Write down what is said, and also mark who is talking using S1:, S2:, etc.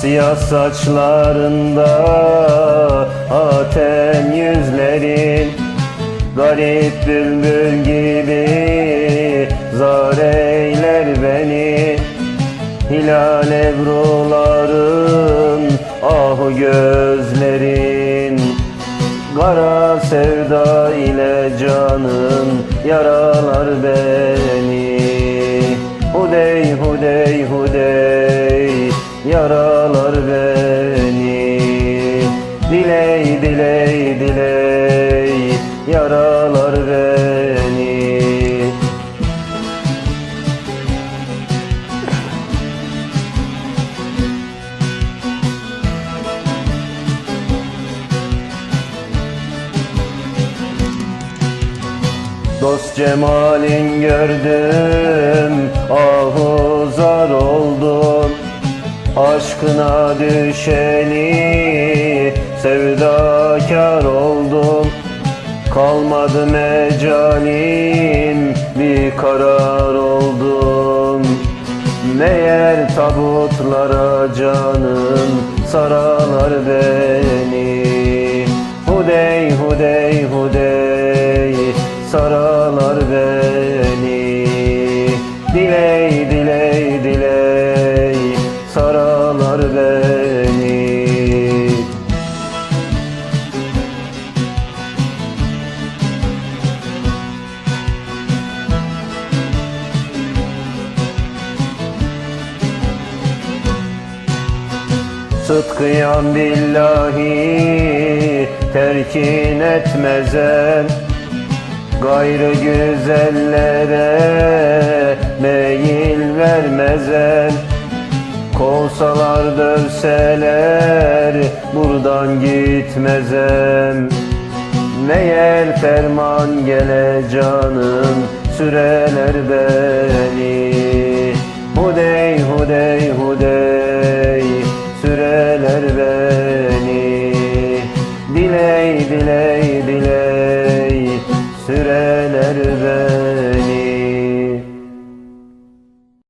S1: Siyah saçlarında aten yüzlerin Garip bülbül gibi zar eyler beni. Hilal ebruların ahu gözlerin Kara sevda ile canın yaralar beni. Hudey hudey hudey yaralar Diley diley diley yaralar beni. Dost cemalin gördüm ahu zar oldum. Aşkına düşeni sevdakar oldum. Kalmadı mecalim bir karar oldum. Meğer tabutlara canım saralar beni. Hudey hudey hudey saralar Sıtkıyan billahi terkin etmezem Gayrı güzellere meyil vermezem Kovsalar dövseler buradan gitmezem Meğer ferman gele canım süreler beni. Hudey hudey hudey sever beni. Diley diley diley. Sürer